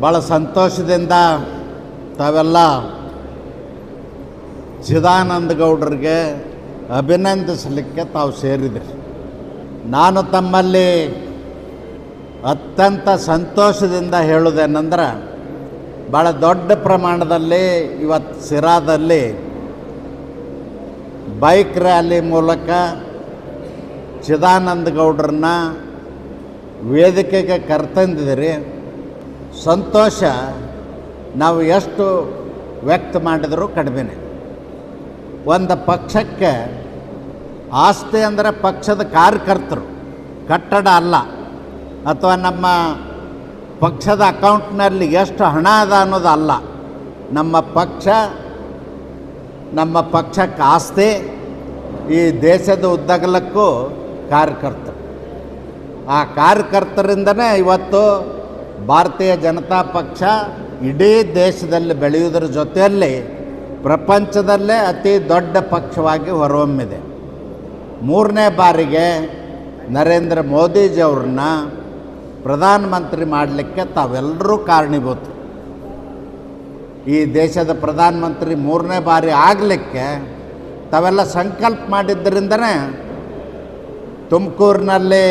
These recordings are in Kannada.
ಭಾಳ ಸಂತೋಷದಿಂದ ತಾವೆಲ್ಲ ಚಿದಾನಂದ ಗೌಡರಿಗೆ ಅಭಿನಂದಿಸಲಿಕ್ಕೆ ತಾವು ಸೇರಿದ್ರಿ. ನಾನು ತಮ್ಮಲ್ಲಿ ಅತ್ಯಂತ ಸಂತೋಷದಿಂದ ಹೇಳುವುದೇನೆಂದ್ರೆ ಭಾಳ ದೊಡ್ಡ ಪ್ರಮಾಣದಲ್ಲಿ ಇವತ್ತು ಸಿರಾದಲ್ಲಿ ಬೈಕ್ ರ್ಯಾಲಿ ಮೂಲಕ ಚಿದಾನಂದ ಗೌಡ್ರನ್ನ ವೇದಿಕೆಗೆ ಕರ್ತಂದಿದ್ದೀರಿ. ಸಂತೋಷ ನಾವು ಎಷ್ಟು ವ್ಯಕ್ತ ಮಾಡಿದರೂ ಕಡಿಮೆ ಒಂದು ಪಕ್ಷಕ್ಕೆ ಆಸ್ತಿ ಅಂದರೆ ಪಕ್ಷದ ಕಾರ್ಯಕರ್ತರು, ಕಟ್ಟಡ ಅಲ್ಲ. ಅಥವಾ ನಮ್ಮ ಪಕ್ಷದ ಅಕೌಂಟ್ನಲ್ಲಿ ಎಷ್ಟು ಹಣ ಅದ ಅನ್ನೋದು ಅಲ್ಲ. ನಮ್ಮ ಪಕ್ಷ, ನಮ್ಮ ಪಕ್ಷಕ್ಕೆ ಆಸ್ತಿ, ಈ ದೇಶದ ಉದ್ದಗಲಕ್ಕೂ ಕಾರ್ಯಕರ್ತರು. ಆ ಕಾರ್ಯಕರ್ತರಿಂದನೇ ಇವತ್ತು ಭಾರತೀಯ ಜನತಾ ಪಕ್ಷ ಇಡೀ ದೇಶದಲ್ಲಿ ಬೆಳೆಯುವುದರ ಜೊತೆಯಲ್ಲಿ ಪ್ರಪಂಚದಲ್ಲೇ ಅತಿ ದೊಡ್ಡ ಪಕ್ಷವಾಗಿ ಹೊರಹೊಮ್ಮಿದೆ. ಮೂರನೇ ಬಾರಿಗೆ ನರೇಂದ್ರ ಮೋದಿಜಿಯವ್ರನ್ನ ಪ್ರಧಾನಮಂತ್ರಿ ಮಾಡಲಿಕ್ಕೆ ತಾವೆಲ್ಲರೂ ಕಾರಣೀಭೂತರು. ಈ ದೇಶದ ಪ್ರಧಾನಮಂತ್ರಿ ಮೂರನೇ ಬಾರಿ ಆಗಲಿಕ್ಕೆ ತಾವೆಲ್ಲ ಸಂಕಲ್ಪ ಮಾಡಿದ್ದರಿಂದನೇ ತುಮಕೂರಿನಲ್ಲಿ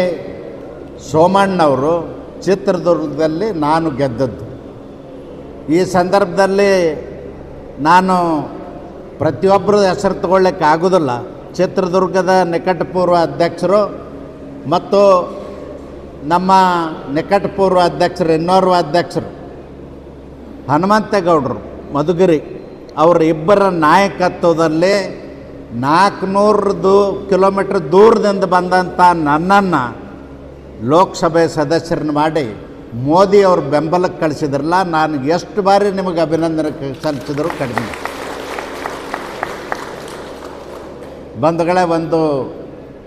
ಸೋಮಣ್ಣವರು ಚಿತ್ರದುರ್ಗದಲ್ಲಿ ನಾನು ಗೆದ್ದದ್ದು. ಈ ಸಂದರ್ಭದಲ್ಲಿ ನಾನು ಪ್ರತಿಯೊಬ್ಬರ ಹೆಸರು ತಗೊಳ್ಳಿಕ್ಕೆ ಆಗೋದಿಲ್ಲ. ಚಿತ್ರದುರ್ಗದ ನಿಕಟಪೂರ್ವ ಅಧ್ಯಕ್ಷರು ಮತ್ತು ನಮ್ಮ ನಿಕಟಪೂರ್ವ ಅಧ್ಯಕ್ಷರು, ಇನ್ನೋರ್ವ ಅಧ್ಯಕ್ಷರು ಹನುಮಂತೇಗೌಡರು, ಮಧುಗಿರಿ ಅವರ ಇಬ್ಬರ ನಾಯಕತ್ವದಲ್ಲಿ ನಾಲ್ಕುನೂರು ದೂ ಕಿಲೋಮೀಟ್ರ್ ದೂರದಿಂದ ಬಂದಂಥ ನನ್ನನ್ನು ಲೋಕಸಭೆ ಸದಸ್ಯರನ್ನ ಮಾಡಿ ಮೋದಿ ಅವ್ರ ಬೆಂಬಲಕ್ಕೆ ಕಳಿಸಿದ್ರಲ್ಲ, ನಾನು ಎಷ್ಟು ಬಾರಿ ನಿಮಗೆ ಅಭಿನಂದನೆ ಸಲ್ಲಿಸಿದ್ರು ಕಡಿಮೆ. ಬಂಧುಗಳೇ, ಒಂದು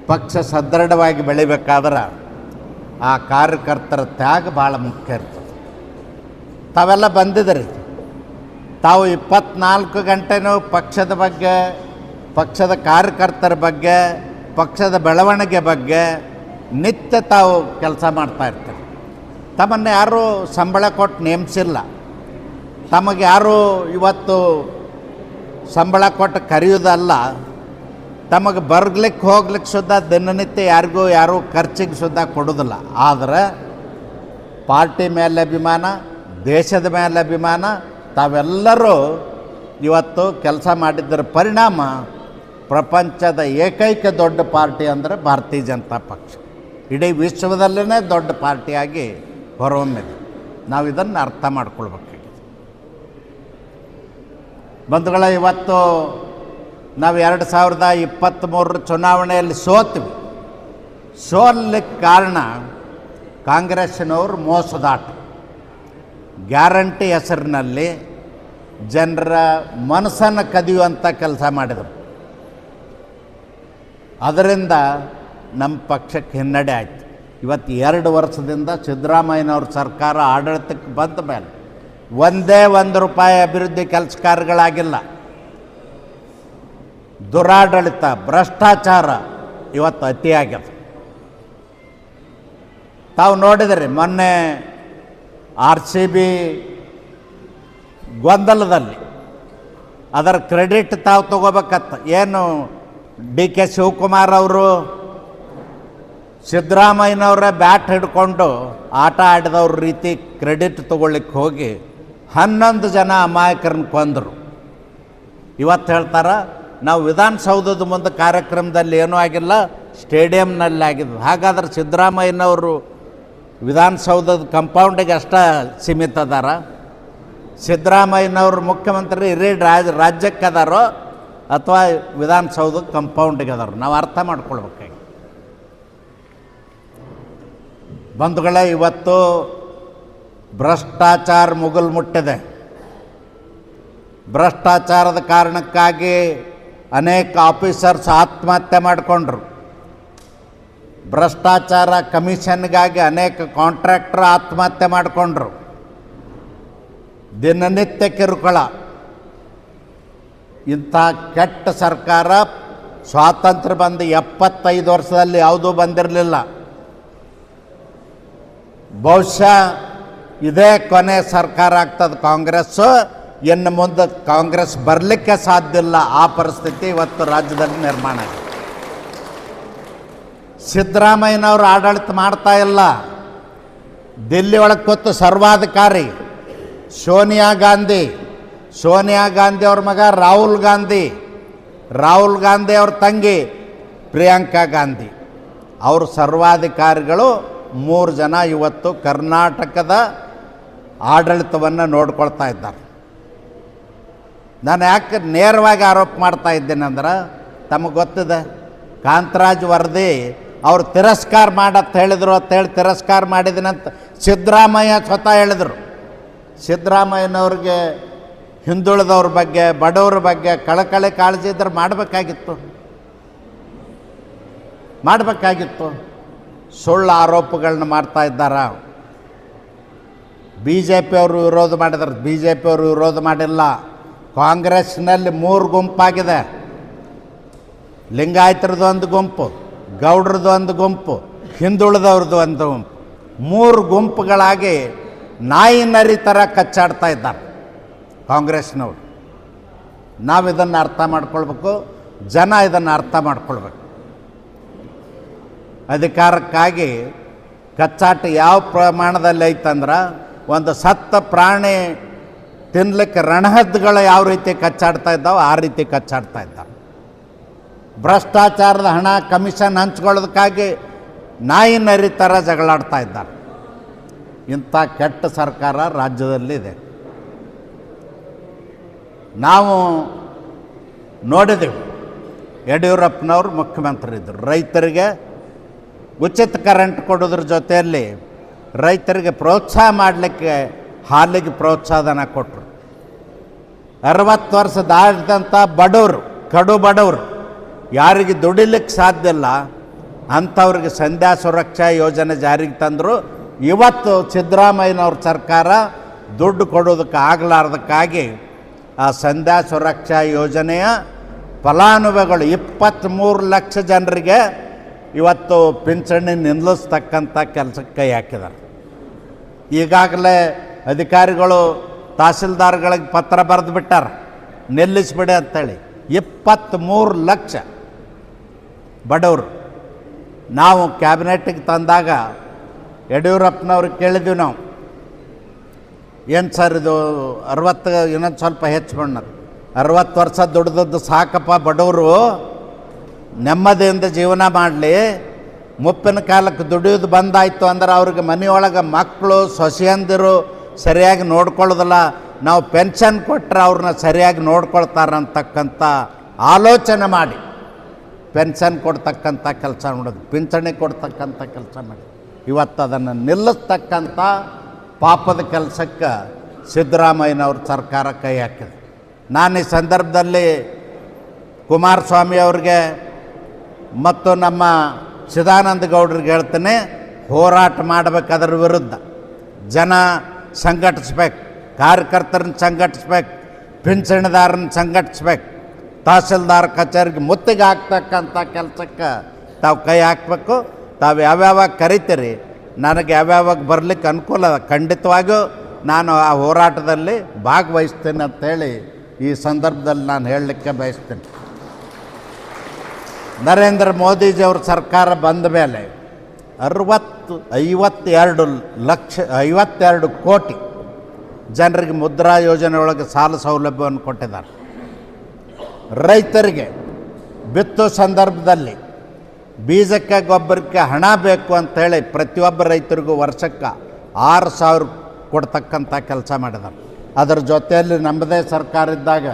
ಪಕ್ಷ ಸದೃಢವಾಗಿ ಬೆಳಿಬೇಕಾದ್ರೆ ಆ ಕಾರ್ಯಕರ್ತರ ತ್ಯಾಗ ಭಾಳ ಮುಖ್ಯ ಇರ್ತದೆ. ತಾವೆಲ್ಲ ಬಂದಿದ್ದೀರಿ. ತಾವು ಇಪ್ಪತ್ನಾಲ್ಕು ಗಂಟೆನೂ ಪಕ್ಷದ ಬಗ್ಗೆ, ಪಕ್ಷದ ಕಾರ್ಯಕರ್ತರ ಬಗ್ಗೆ, ಪಕ್ಷದ ಬೆಳವಣಿಗೆ ಬಗ್ಗೆ ನಿತ್ಯ ತಾವು ಕೆಲಸ ಮಾಡ್ತಾ ಇರ್ತಾರೆ. ತಮ್ಮನ್ನು ಯಾರೂ ಸಂಬಳ ಕೊಟ್ಟು ನೇಮಿಸಿಲ್ಲ. ತಮಗೆ ಯಾರೂ ಇವತ್ತು ಸಂಬಳ ಕೊಟ್ಟು ಕರೆಯೋದಲ್ಲ ತಮಗೆ ಬರ್ಗ್ಲಿಕ್ಕೆ ಹೋಗ್ಲಿಕ್ಕೆ ಸುದ್ದ ದಿನನಿತ್ಯ ಯಾರಿಗೂ ಯಾರೂ ಖರ್ಚಿಗೆ ಸುದ್ದ ಕೊಡೋದಿಲ್ಲ ಆದರೆ ಪಾರ್ಟಿ ಮೇಲೆ ಅಭಿಮಾನ, ದೇಶದ ಮೇಲೆ ಅಭಿಮಾನ, ತಾವೆಲ್ಲರೂ ಇವತ್ತು ಕೆಲಸ ಮಾಡಿದ್ದರ ಪರಿಣಾಮ ಪ್ರಪಂಚದ ಏಕೈಕ ದೊಡ್ಡ ಪಾರ್ಟಿ ಅಂದರೆ ಭಾರತೀಯ ಜನತಾ ಪಕ್ಷ. ಇಡೀ ವಿಶ್ವದಲ್ಲೇ ದೊಡ್ಡ ಪಾರ್ಟಿಯಾಗಿ ಹೊರಹೊಮ್ಮಿದೆ. ನಾವು ಇದನ್ನು ಅರ್ಥ ಮಾಡ್ಕೊಳ್ಬೇಕಾಗಿದೆ. ಬಂಧುಗಳ, ಇವತ್ತು ನಾವು ಎರಡು ಸಾವಿರದ ಇಪ್ಪತ್ತ್ಮೂರರ ಚುನಾವಣೆಯಲ್ಲಿ ಸೋತೀವಿ. ಸೋಲ್ಲಿಕ್ಕೆ ಕಾರಣ ಕಾಂಗ್ರೆಸ್ನವರು ಮೋಸದಾಟ ಗ್ಯಾರಂಟಿ ಹೆಸರಿನಲ್ಲಿ ಜನರ ಮನಸ್ಸನ್ನು ಕದಿಯುವಂಥ ಕೆಲಸ ಮಾಡಿದರು. ಅದರಿಂದ ನಮ್ಮ ಪಕ್ಷಕ್ಕೆ ಹಿನ್ನಡೆ ಆಯಿತು. ಇವತ್ತು ಎರಡು ವರ್ಷದಿಂದ ಸಿದ್ದರಾಮಯ್ಯನವ್ರ ಸರ್ಕಾರ ಆಡಳಿತಕ್ಕೆ ಬಂದ ಮೇಲೆ ಒಂದೇ ಒಂದು ರೂಪಾಯಿ ಅಭಿವೃದ್ಧಿ ಕೆಲಸ ಕಾರ್ಯಗಳಾಗಿಲ್ಲ ದುರಾಡಳಿತ, ಭ್ರಷ್ಟಾಚಾರ ಇವತ್ತು ಅತಿಯಾಗಿದೆ ತಾವು ನೋಡಿದ್ರಿ ಮೊನ್ನೆ ಆರ್ ಸಿ ಬಿ ಗೊಂದಲದಲ್ಲಿ ಅದರ ಕ್ರೆಡಿಟ್ ತಾವು ತಗೋಬೇಕತ್ತ. ಏನು ಡಿ ಕೆ ಶಿವಕುಮಾರ್ ಅವರು ಸಿದ್ದರಾಮಯ್ಯನವರೇ ಬ್ಯಾಟ್ ಹಿಡ್ಕೊಂಡು ಆಟ ಆಡಿದವ್ರ ರೀತಿ ಕ್ರೆಡಿಟ್ ತಗೊಳ್ಳಿಕ್ಕೆ ಹೋಗಿ ಹನ್ನೊಂದು ಜನ ಅಮಾಯಕರನ್ನ ಕೊಂದರು. ಇವತ್ತು ಹೇಳ್ತಾರೆ, ನಾವು ವಿಧಾನಸೌಧದ ಮುಂದೆ ಕಾರ್ಯಕ್ರಮದಲ್ಲಿ ಏನೂ ಆಗಿಲ್ಲ, ಸ್ಟೇಡಿಯಂನಲ್ಲಿ ಆಗಿದೆ ಹಾಗಾದ್ರೆ ಸಿದ್ದರಾಮಯ್ಯನವರು ವಿಧಾನಸೌಧದ ಕಂಪೌಂಡಿಗೆ ಅಷ್ಟೇ ಸೀಮಿತ ಅದಾರ? ಸಿದ್ದರಾಮಯ್ಯನವರು ಮುಖ್ಯಮಂತ್ರಿ ಇಡೀ ರಾಜ್ ರಾಜ್ಯಕ್ಕೆ ಅದಾರೋ ಅಥವಾ ವಿಧಾನಸೌಧದ ಕಂಪೌಂಡಿಗೆ ಅದಾರೋ? ನಾವು ಅರ್ಥ ಮಾಡ್ಕೊಳ್ಬೇಕಾಗಿ ಬಂಧುಗಳೇ, ಇವತ್ತು ಭ್ರಷ್ಟಾಚಾರ ಮುಗಲ್ ಮುಟ್ಟಿದೆ. ಭ್ರಷ್ಟಾಚಾರದ ಕಾರಣಕ್ಕಾಗಿ ಅನೇಕ ಆಫೀಸರ್ಸ್ ಆತ್ಮಹತ್ಯೆ ಮಾಡಿಕೊಂಡ್ರು. ಭ್ರಷ್ಟಾಚಾರ ಕಮಿಷನ್ಗಾಗಿ ಅನೇಕ ಕಾಂಟ್ರಾಕ್ಟರ್ ಆತ್ಮಹತ್ಯೆ ಮಾಡಿಕೊಂಡ್ರು. ದಿನನಿತ್ಯ ಕಿರುಕುಳ. ಇಂಥ ಕೆಟ್ಟ ಸರ್ಕಾರ ಸ್ವಾತಂತ್ರ್ಯ ಬಂದು ಎಪ್ಪತ್ತೈದು ವರ್ಷದಲ್ಲಿ ಯಾವುದೂ ಬಂದಿರಲಿಲ್ಲ. ಬಹುಶಃ ಇದೇ ಕೊನೆ ಸರ್ಕಾರ ಆಗ್ತದೆ ಕಾಂಗ್ರೆಸ್ಸು. ಇನ್ನು ಮುಂದೆ ಕಾಂಗ್ರೆಸ್ ಬರಲಿಕ್ಕೆ ಸಾಧ್ಯ ಇಲ್ಲ. ಆ ಪರಿಸ್ಥಿತಿ ಇವತ್ತು ರಾಜ್ಯದಲ್ಲಿ ನಿರ್ಮಾಣ ಆಗಿದೆ. ಸಿದ್ದರಾಮಯ್ಯನವರು ಆಡಳಿತ ಮಾಡ್ತಾ ಇಲ್ಲ. ದಿಲ್ಲಿ ಒಳಗೆ ಕೂತು ಸರ್ವಾಧಿಕಾರಿ ಸೋನಿಯಾ ಗಾಂಧಿ. ಸೋನಿಯಾ ಗಾಂಧಿ ಅವ್ರ ಮಗ ರಾಹುಲ್ ಗಾಂಧಿ. ರಾಹುಲ್ ಗಾಂಧಿ ಅವ್ರ ತಂಗಿ ಪ್ರಿಯಾಂಕಾ ಗಾಂಧಿ. ಅವರು ಸರ್ವಾಧಿಕಾರಿಗಳು ಮೂರು ಜನ ಇವತ್ತು ಕರ್ನಾಟಕದ ಆಡಳಿತವನ್ನು ನೋಡ್ಕೊಳ್ತಾ ಇದ್ದಾರೆ. ನಾನು ಯಾಕೆ ನೇರವಾಗಿ ಆರೋಪ ಮಾಡ್ತಾ ಇದ್ದೇನೆ ಅಂದ್ರೆ, ತಮಗೆ ಗೊತ್ತಿದೆ? ಕಾಂತರಾಜ್ ವರದಿ ಅವ್ರು ತಿರಸ್ಕಾರ ಮಾಡತ್ತ ಹೇಳಿದ್ರು, ಅಂತ ಹೇಳಿ ತಿರಸ್ಕಾರ ಮಾಡಿದನಂತ ಸಿದ್ದರಾಮಯ್ಯ ಸ್ವತಃ ಹೇಳಿದರು. ಸಿದ್ದರಾಮಯ್ಯನವ್ರಿಗೆ ಹಿಂದುಳಿದವ್ರ ಬಗ್ಗೆ, ಬಡವ್ರ ಬಗ್ಗೆ ಕಳಕಳಿ ಕಾಳಜಿ ಇದ್ರೆ ಮಾಡಬೇಕಾಗಿತ್ತು. ಮಾಡಬೇಕಾಗಿತ್ತು. ಸುಳ್ಳು ಆರೋಪಗಳನ್ನ ಮಾಡ್ತಾ ಇದ್ದಾರೆ. ಬಿ ಜೆ ಪಿಯವರು ವಿರೋಧ ಮಾಡಿದ್ರು. ಬಿ ಜೆ ಪಿಯವರು ವಿರೋಧ ಮಾಡಿಲ್ಲ. ಕಾಂಗ್ರೆಸ್ನಲ್ಲಿ ಮೂರು ಗುಂಪಾಗಿದೆ. ಲಿಂಗಾಯತರದ್ದು ಒಂದು ಗುಂಪು, ಗೌಡ್ರದ್ದು ಒಂದು ಗುಂಪು, ಹಿಂದುಳಿದವ್ರದ್ದು ಒಂದು ಗುಂಪು. ಮೂರು ಗುಂಪುಗಳಾಗಿ ನಾಯಿ ನರಿ ಥರ ಕಚ್ಚಾಡ್ತಾ ಇದ್ದಾರೆ ಕಾಂಗ್ರೆಸ್ನವರು. ನಾವು ಇದನ್ನು ಅರ್ಥ ಮಾಡ್ಕೊಳ್ಬೇಕು, ಜನ ಇದನ್ನು ಅರ್ಥ ಮಾಡ್ಕೊಳ್ಬೇಕು. ಅಧಿಕಾರಕ್ಕಾಗಿ ಕಚ್ಚಾಟ ಯಾವ ಪ್ರಮಾಣದಲ್ಲಿ ಐತಂದ್ರೆ ಒಂದು ಸತ್ತ ಪ್ರಾಣಿ ತಿನ್ಲಿಕ್ಕೆ ರಣಹದ್ದುಗಳು ಯಾವ ರೀತಿ ಕಚ್ಚಾಡ್ತಾ ಇದ್ದಾವೆ ಆ ರೀತಿ ಕಚ್ಚಾಡ್ತಾ ಇದ್ದಾವೆ. ಭ್ರಷ್ಟಾಚಾರದ ಹಣ, ಕಮಿಷನ್ ಹಂಚ್ಕೊಳ್ಳೋದಕ್ಕಾಗಿ ನಾಯಿ ನರಿ ಥರ ಜಗಳಾಡ್ತಾ ಇದ್ದಾರೆ. ಇಂಥ ಕೆಟ್ಟ ಸರ್ಕಾರ ರಾಜ್ಯದಲ್ಲಿದೆ. ನಾವು ನೋಡಿದೆವು ಯಡಿಯೂರಪ್ಪನವರು ಮುಖ್ಯಮಂತ್ರಿ ಇದ್ದರು ರೈತರಿಗೆ ಉಚಿತ ಕರೆಂಟ್ ಕೊಡೋದ್ರ ಜೊತೆಯಲ್ಲಿ ರೈತರಿಗೆ ಪ್ರೋತ್ಸಾಹ ಮಾಡಲಿಕ್ಕೆ ಹಾಲಿಗೆ ಪ್ರೋತ್ಸಾಹನ ಕೊಟ್ಟರು ಅರವತ್ತು ವರ್ಷ ದಾಟಿದಂಥ ಬಡವರು, ಕಡು ಬಡವರು, ಯಾರಿಗೆ ದುಡಿಲಿಕ್ಕೆ ಸಾಧ್ಯ ಇಲ್ಲ, ಅಂಥವ್ರಿಗೆ ಸಂಧ್ಯಾ ಸುರಕ್ಷಾ ಯೋಜನೆ ಜಾರಿಗೆ ತಂದರು. ಇವತ್ತು ಸಿದ್ದರಾಮಯ್ಯನವ್ರ ಸರ್ಕಾರ ದುಡ್ಡು ಕೊಡೋದಕ್ಕೆ ಆಗಲಾರ್ದಕ್ಕಾಗಿ ಆ ಸಂಧ್ಯಾ ಸುರಕ್ಷಾ ಯೋಜನೆಯ ಫಲಾನುಭವಿಗಳು ಇಪ್ಪತ್ತ್ಮೂರು ಲಕ್ಷ ಜನರಿಗೆ ಇವತ್ತು ಪಿಂಚಣಿ ನಿಲ್ಲಿಸ್ತಕ್ಕಂಥ ಕೆಲಸಕ್ಕೆ ಕೈ ಹಾಕಿದ್ದಾರೆ ಈಗಾಗಲೇ ಅಧಿಕಾರಿಗಳು ತಹಸೀಲ್ದಾರ್ಗಳಿಗೆ ಪತ್ರ ಬರೆದು ಬಿಟ್ಟಾರೆ. ನಿಲ್ಲಿಸ್ಬಿಡಿ ಅಂತೇಳಿ. ಇಪ್ಪತ್ತ್ಮೂರು ಲಕ್ಷ ಬಡವರು. ನಾವು ಕ್ಯಾಬಿನೆಟ್ಟಿಗೆ ತಂದಾಗ ಯಡಿಯೂರಪ್ಪನವ್ರಿಗೆ ಕೇಳಿದ್ವಿ ನಾವು. ಏನು ಸರ್ ಇದು ಅರವತ್ತು, ಇನ್ನೊಂದು ಸ್ವಲ್ಪ ಹೆಚ್ಚು ಬಣ್ಣದು ಅರವತ್ತು ವರ್ಷ ದುಡ್ದದ್ದು ಸಾಕಪ್ಪ ಬಡವರು. ನೆಮ್ಮದಿಯಿಂದ ಜೀವನ ಮಾಡಲಿ. ಮುಪ್ಪಿನ ಕಾಲಕ್ಕೆ ದುಡಿಯೋದು ಬಂದಾಯಿತು ಅಂದ್ರೆ ಅವ್ರಿಗೆ ಮನೆಯೊಳಗೆ ಮಕ್ಕಳು, ಸೊಸೆಯಂದಿರು ಸರಿಯಾಗಿ ನೋಡ್ಕೊಳ್ಳೋದಿಲ್ಲ. ನಾವು ಪೆನ್ಷನ್ ಕೊಟ್ಟರೆ ಅವ್ರನ್ನ ಸರಿಯಾಗಿ ನೋಡ್ಕೊಳ್ತಾರಂತಕ್ಕಂಥ ಆಲೋಚನೆ ಮಾಡಿ. ಪೆನ್ಷನ್ ಕೊಡ್ತಕ್ಕಂಥ ಕೆಲಸ ಮಾಡೋದು ಪಿಂಚಣಿ ಕೊಡ್ತಕ್ಕಂಥ ಕೆಲಸ ಮಾಡಿ. ಇವತ್ತು ಅದನ್ನು ನಿಲ್ಲಿಸ್ತಕ್ಕಂಥ ಪಾಪದ ಕೆಲಸಕ್ಕೆ ಸಿದ್ದರಾಮಯ್ಯನವ್ರ ಸರ್ಕಾರ ಕೈ ಹಾಕಿದೆ. ನಾನು ಈ ಸಂದರ್ಭದಲ್ಲಿ ಕುಮಾರಸ್ವಾಮಿ ಅವ್ರಿಗೆ ಮತ್ತು ನಮ್ಮ ಚಿದಾನಂದ ಗೌಡ್ರಿಗೆ ಹೇಳ್ತೇನೆ, ಹೋರಾಟ ಮಾಡಬೇಕು ಅದರ ವಿರುದ್ಧ. ಜನ ಸಂಘಟಿಸ್ಬೇಕು, ಕಾರ್ಯಕರ್ತರನ್ನ ಸಂಘಟಿಸ್ಬೇಕು ಪಿಂಚಣಿದಾರನ್ನ ಸಂಘಟಿಸ್ಬೇಕು. ತಹಸೀಲ್ದಾರ್ ಕಚೇರಿಗೆ ಮುತ್ತಿಗೆ ಹಾಕ್ತಕ್ಕಂಥ ಕೆಲಸಕ್ಕೆ ತಾವು ಕೈ ಹಾಕಬೇಕು. ತಾವು ಯಾವ್ಯಾವಾಗ ಕರಿತೀರಿ, ನನಗೆ ಯಾವ್ಯಾವಾಗ ಬರಲಿಕ್ಕೆ ಅನುಕೂಲ ಖಂಡಿತವಾಗಿಯೂ ನಾನು ಆ ಹೋರಾಟದಲ್ಲಿ ಭಾಗವಹಿಸ್ತೇನೆ ಅಂತೇಳಿ ಈ ಸಂದರ್ಭದಲ್ಲಿ ನಾನು ಹೇಳಲಿಕ್ಕೆ ಬಯಸ್ತೇನೆ. ನರೇಂದ್ರ ಮೋದಿಜಿಯವ್ರ ಸರ್ಕಾರ ಬಂದ ಮೇಲೆ ಅರವತ್ತು, ಐವತ್ತೆರಡು ಲಕ್ಷ, ಐವತ್ತೆರಡು ಕೋಟಿ ಜನರಿಗೆ ಮುದ್ರಾ ಯೋಜನೆ ಒಳಗೆ ಸಾಲ ಸೌಲಭ್ಯವನ್ನು ಕೊಟ್ಟಿದ್ದಾರೆ. ರೈತರಿಗೆ ಬಿತ್ತೋ ಸಂದರ್ಭದಲ್ಲಿ ಬೀಜಕ್ಕೆ ಗೊಬ್ಬರಕ್ಕೆ ಹಣ ಬೇಕು ಅಂತೇಳಿ ಪ್ರತಿಯೊಬ್ಬ ರೈತರಿಗೂ ವರ್ಷಕ್ಕೆ ಆರು ಸಾವಿರ ಕೊಡ್ತಕ್ಕಂಥ ಕೆಲಸ ಮಾಡಿದ್ದಾರೆ. ಅದರ ಜೊತೆಯಲ್ಲಿ ನಮ್ಮದೇ ಸರ್ಕಾರ ಇದ್ದಾಗ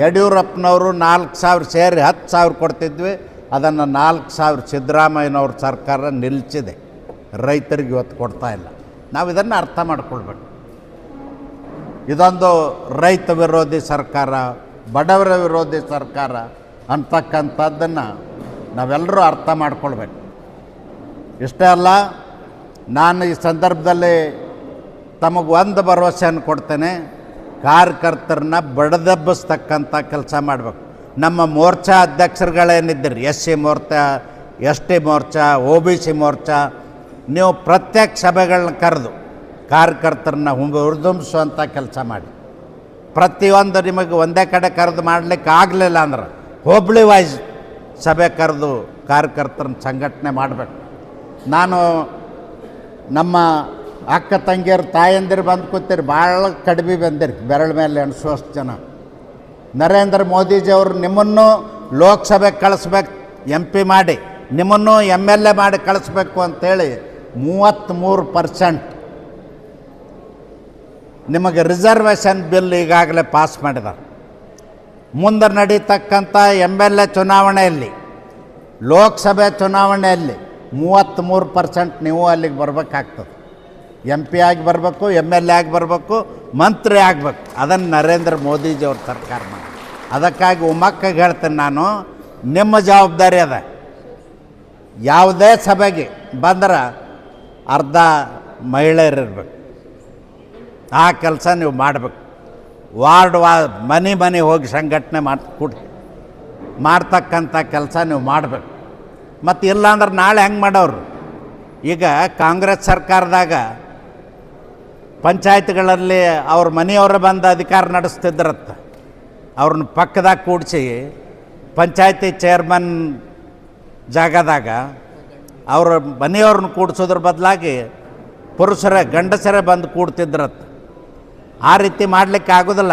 ಯಡಿಯೂರಪ್ಪನವರು ನಾಲ್ಕು ಸಾವಿರ ಸೇರಿ ಹತ್ತು ಸಾವಿರ ಕೊಡ್ತಿದ್ವಿ. ಅದನ್ನು ನಾಲ್ಕು ಸಾವಿರ ಸಿದ್ದರಾಮಯ್ಯನವ್ರ ಸರ್ಕಾರ ನಿಲ್ಲಿಸಿದೆ ರೈತರಿಗೆ ಇವತ್ತು ಕೊಡ್ತಾ ಇಲ್ಲ. ನಾವು ಇದನ್ನು ಅರ್ಥ ಮಾಡ್ಕೊಳ್ಬೇಕು. ಇದೊಂದು ರೈತ ವಿರೋಧಿ ಸರ್ಕಾರ, ಬಡವರ ವಿರೋಧಿ ಸರ್ಕಾರ ಅಂತಕ್ಕಂಥದ್ದನ್ನು ನಾವೆಲ್ಲರೂ ಅರ್ಥ ಮಾಡ್ಕೊಳ್ಬೇಕು. ಇಷ್ಟೇ ಅಲ್ಲ, ನಾನು ಈ ಸಂದರ್ಭದಲ್ಲಿ ತಮಗೆ ಒಂದು ಭರವಸೆಯನ್ನು ಕೊಡ್ತೇನೆ. ಕಾರ್ಯಕರ್ತರನ್ನ ಬಡದಬ್ಬಿಸ್ತಕ್ಕಂಥ ಕೆಲಸ ಮಾಡಬೇಕು. ನಮ್ಮ Morcha ಅಧ್ಯಕ್ಷರುಗಳೇನಿದ್ದರು S C morcha, S T morcha O B C morcha, ನೀವು ಪ್ರತ್ಯೇಕ ಸಭೆಗಳನ್ನ ಕರೆದು ಕಾರ್ಯಕರ್ತರನ್ನ ಹುರಿದುಂಬಿಸುವಂಥ ಕೆಲಸ ಮಾಡಿ. ಪ್ರತಿಯೊಂದು ನಿಮಗೆ ಒಂದೇ ಕಡೆ ಕರೆದು ಮಾಡಲಿಕ್ಕೆ ಆಗಲಿಲ್ಲ ಅಂದ್ರೆ ಹೋಬಳಿ ವೈಸ್ ಸಭೆ ಕರೆದು ಕಾರ್ಯಕರ್ತರನ್ನ ಸಂಘಟನೆ ಮಾಡಬೇಕು. ನಾನು ನಮ್ಮ ಅಕ್ಕ ತಂಗಿಯರು ತಾಯಂದಿರು ಬಂದು ಕೂತಿರಿ, ಭಾಳ ಕಡಿಮೆ ಬಂದಿರಿ, ಬೆರಳ ಮೇಲೆ ಎಣಿಸುವಷ್ಟು ಜನ. ನರೇಂದ್ರ ಮೋದಿಜಿಯವರು ನಿಮ್ಮನ್ನು ಲೋಕಸಭೆಗೆ ಕಳಿಸ್ಬೇಕು ಎಂ ಪಿ ಮಾಡಿ, ನಿಮ್ಮನ್ನು ಎಂ ಎಲ್ ಎ ಮಾಡಿ ಕಳಿಸ್ಬೇಕು ಅಂತೇಳಿ ಮೂವತ್ತ್ಮೂರು ಪರ್ಸೆಂಟ್ ನಿಮಗೆ ರಿಸರ್ವೇಷನ್ ಬಿಲ್ ಈಗಾಗಲೇ ಪಾಸ್ ಮಾಡಿದ್ದಾರೆ. ಮುಂದೆ ನಡೀತಕ್ಕಂಥ ಎಂ ಎಲ್ ಎ ಚುನಾವಣೆಯಲ್ಲಿ, ಲೋಕಸಭೆ ಚುನಾವಣೆಯಲ್ಲಿ ಮೂವತ್ತ್ಮೂರು ಪರ್ಸೆಂಟ್ ನೀವು ಅಲ್ಲಿಗೆ ಬರಬೇಕಾಗ್ತದೆ. ಎಂ ಪಿ ಆಗಿ ಬರಬೇಕು ಎಂ ಎಲ್ ಎ ಆಗಿ ಬರಬೇಕು, ಮಂತ್ರಿ ಆಗಬೇಕು. ಅದನ್ನು ನರೇಂದ್ರ ಮೋದಿಜಿಯವ್ರ ಸರ್ಕಾರ ಮಾಡಿ ಅದಕ್ಕಾಗಿ ಉಮ್ಮಕ್ಕಾಗಿ ಹೇಳ್ತೇನೆ ನಾನು, ನಿಮ್ಮ ಜವಾಬ್ದಾರಿ ಅದ. ಯಾವುದೇ ಸಭೆಗೆ ಬಂದ್ರೆ ಅರ್ಧ ಮಹಿಳೆಯರಿರ್ಬೇಕು ಆ ಕೆಲಸ ನೀವು ಮಾಡಬೇಕು. ವಾರ್ಡ್ ವಾ ಮನೆ ಮನೆ ಹೋಗಿ ಸಂಘಟನೆ ಮಾಡಿ ಕೊಡಿ ಮಾಡ್ತಕ್ಕಂಥ ಕೆಲಸ ನೀವು ಮಾಡಬೇಕು. ಮತ್ತು ಇಲ್ಲಾಂದ್ರೆ ನಾಳೆ ಹೆಂಗೆ ಮಾಡೋರು? ಈಗ ಕಾಂಗ್ರೆಸ್ ಸರ್ಕಾರದಾಗ ಪಂಚಾಯತ್ಗಳಲ್ಲಿ ಅವ್ರ ಮನೆಯವರು ಬಂದು ಅಧಿಕಾರ ನಡೆಸ್ತಿದ್ರತ್ತ. ಅವ್ರನ್ನ ಪಕ್ಕದಾಗ ಕೂಡಿಸಿ ಪಂಚಾಯತಿ ಚೇರ್ಮನ್ ಜಾಗದಾಗ ಅವ್ರ ಮನೆಯವ್ರನ್ನ ಕೂಡಿಸೋದ್ರ ಬದಲಾಗಿ ಪುರುಷರೇ ಗಂಡಸರೇ ಬಂದು ಕೂಡ್ತಿದ್ರತ್ತ. ಆ ರೀತಿ ಮಾಡಲಿಕ್ಕೆ ಆಗೋದಿಲ್ಲ